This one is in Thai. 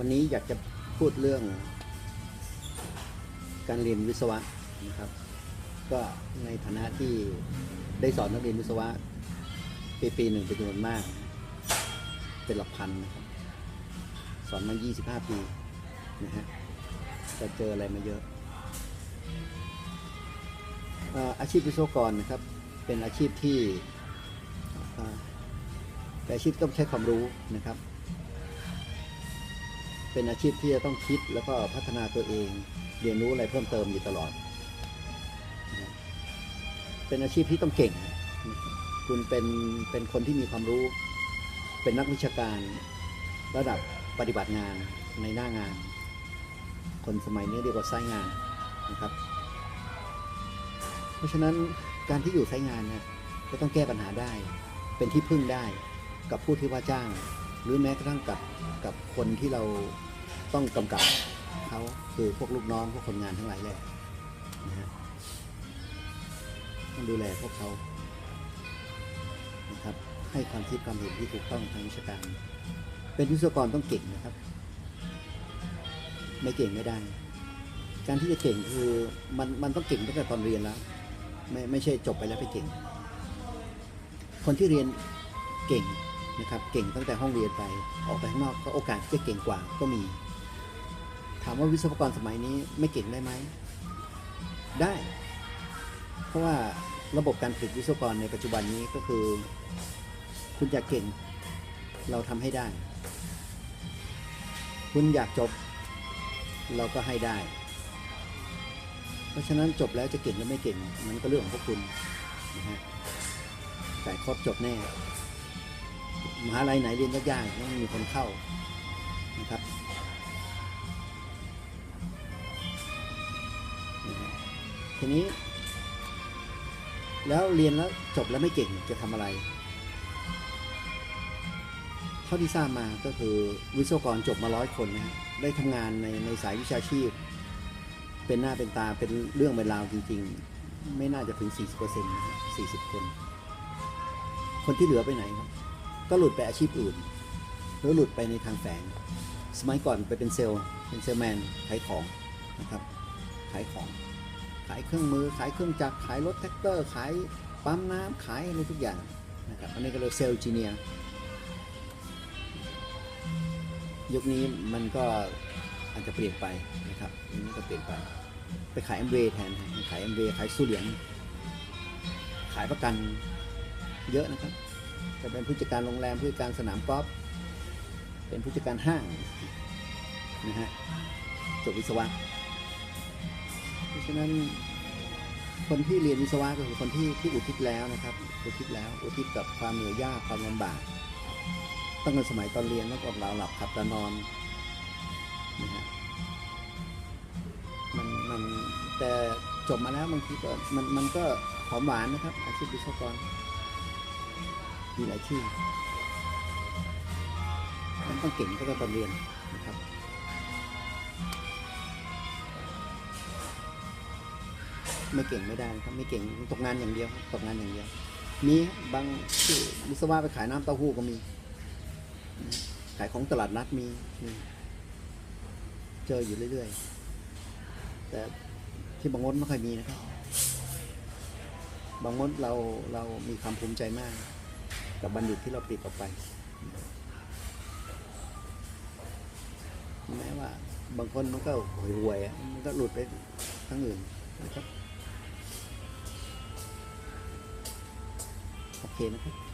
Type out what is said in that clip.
วันนี้อยากจะพูดเรื่อง การเรียนวิศวะนะครับ ก็ในฐานะที่ได้สอนนักเรียนวิศวะปีปีหนึ่งเป็นจำนวนมาก เป็นหลักพันนะครับสอนมา 25 ปีนะฮะจะเจออะไรมาเยอะ อาชีพวิศวกรนะครับ เป็นอาชีพที่อาชีพต้องใช้ความรู้นะครับ เป็นอาชีพที่จะต้องคิดแล้วก็พัฒนาตัวเอง เรียนรู้อะไรเพิ่มเติมอยู่ตลอด เป็นอาชีพที่ต้องเก่ง คุณเป็นเป็นคนที่มีความรู้ เป็นนักวิชาการระดับปฏิบัติงานในหน้างาน คนสมัยนี้เรียกว่าไซต์งานนะครับ เพราะฉะนั้นการที่อยู่ไซต์งานเนี่ยจะต้องแก้ปัญหาได้ เป็นที่พึ่งได้กับผู้ที่ว่าจ้าง หรือแม้กระทั่งกับกับคนที่เรา ต้องกำกับเขาคือพวกลูกน้องพวกคนงานทั้งหลายแหละนะฮะต้องดูแลพวกเขานะครับ ให้ความคิดความเห็นที่ถูกต้องทางวิชาการ เป็นวิศวกรต้องเก่งนะครับ ไม่เก่งไม่ได้ การที่จะเก่งคือมันมันต้องเก่งตั้งแต่ตอนเรียนแล้วไม่ไม่ใช่จบไปแล้วไปเก่ง คนที่เรียนเก่งนะครับ เก่งตั้งแต่ห้องเรียนไป ออกไปข้างนอกก็โอกาสที่จะเก่งกว่าก็มี ถามว่าวิศวกรสมัยนี้ไม่เก่งได้ไหม ได้ เพราะว่าระบบการผลิตวิศวกรในปัจจุบันนี้ก็คือ คุณอยากเก่ง เราทำให้ได้ คุณอยากจบ เราก็ให้ได้ เพราะฉะนั้นจบแล้วจะเก่งหรือไม่เก่ง มันก็เรื่องของพวกคุณนะฮะแต่ครบจบแน่มหาลัยไหนเรียนยากๆไม่มีคนเข้านะครับ ทีนี้ แล้วเรียนแล้วจบแล้วไม่เก่งจะทำอะไร เท่าที่ทราบมาก็คือวิศวกรจบมาร้อยคนนะฮะได้ทำงานในในสายวิชาชีพ เป็นหน้าเป็นตาเป็นเรื่องเป็นราวจริง ๆ ไม่น่าจะถึง 40%นะฮะ40 คน คนที่เหลือไปไหนครับ ก็หลุดไปอาชีพอื่น หรือหลุดไปในทางแฝงสมัยก่อนไปเป็นเซลล์เป็นเซลแมนขายของนะครับขายของ ขายเครื่องมือ ขายเครื่องจักรขายรถแท็กเตอร์ ขายปั๊มน้ำขายอะไรทุกอย่างนะครับอันนี้ก็เรียกเซลล์จีเนียยุคนี้มันก็อาจจะเปลี่ยนไปนะครับยุคนี้ก็เปลี่ยนไป ไปขาย MV แทนขาย MV ขายสู้เหลียงขายประกันเยอะนะครับ จะเป็นผู้จัดการโรงแรมผู้จัดการสนามกอล์ฟเป็นผู้จัดการห้างนะฮะจบวิศวะ ราะฉะนั้นคนที่เรียนวิศวะก็คือคนที่ที่อุทิศแล้วนะครับ อุทิศแล้ว อุทิศกับความเหนื่อยยากความลำบากตั้งแต่สมัยตอนเรียนแล้วก็เราหลับขับตานอนนะฮะมันมันแต่จบมาแล้วบางทีก็มันมันก็หอมหวานนะครับ อาชีพวิศวกรมีหลายที่มันต้องเก่งก็ต้องเรียนนะครับ ไม่เก่งไม่ได้ครับ ไม่เก่งตกงานอย่างเดียวครับตกงานอย่างเดียว มีบางที่วิศวะไปขายน้ำเต้าหู้ก็มี ขายของตลาดนัดมีมีเจออยู่เรื่อยๆ แต่ที่บางมดไม่ค่อยมีนะครับ บางมดเราเรามีความภูมิใจมาก กับบัณฑิตที่เราปิดออกไป แม้ว่า บางคนมันก็ห่วยๆมันก็หลุดไปทั้งอื่นนะครับ โอเคนะครับ